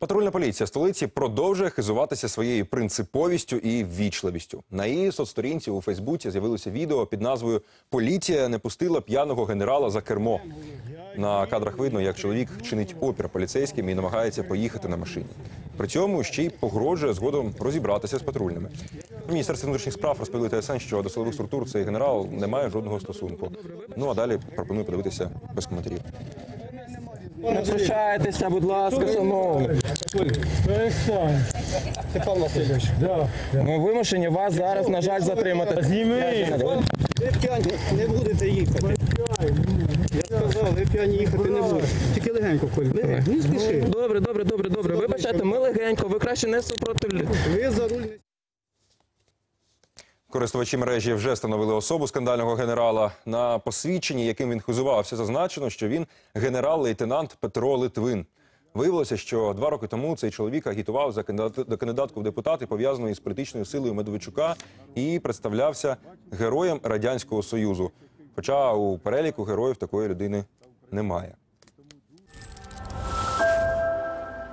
Патрульна поліція столиці продовжує хизуватися своєю принциповістю і ввічливістю. На її соцсторінці у Фейсбуці з'явилося відео під назвою Поліція не пустила п'яного генерала за кермо. На кадрах видно, як чоловік чинить опір поліцейським і намагається поїхати на машині. При цьому ще й погрожує згодом розібратися з патрульними. Міністерство внутрішніх справ розповіли ТСН, що до силових структур цей генерал не має жодного стосунку. Ну а далі пропоную подивитися без коментарів. Не втручайтеся, будь ласка, шановні. Перестань. Степан Васильович, Да. Ми вимушені вас зараз, на жаль, затримати. Зніми. ви п'яні не будете їхати. Я сказав, ви п'яні їхати не будете. Тільки легенько, Коль. Не, не спіши. Добре, добре, добре, добре. Вибачайте, ми легенько, ви краще не супротивляйте. Ви за руль не Користувачі мережі вже встановили особу скандального генерала. На посвідченні, яким він хизувався, зазначено, що він генерал-лейтенант Петро Литвин. Виявилося, що два роки тому цей чоловік агітував за кандидатку в депутати, пов'язаної з політичною силою Медведчука, і представлявся героєм радянського союзу. Хоча у переліку героїв такої людини немає.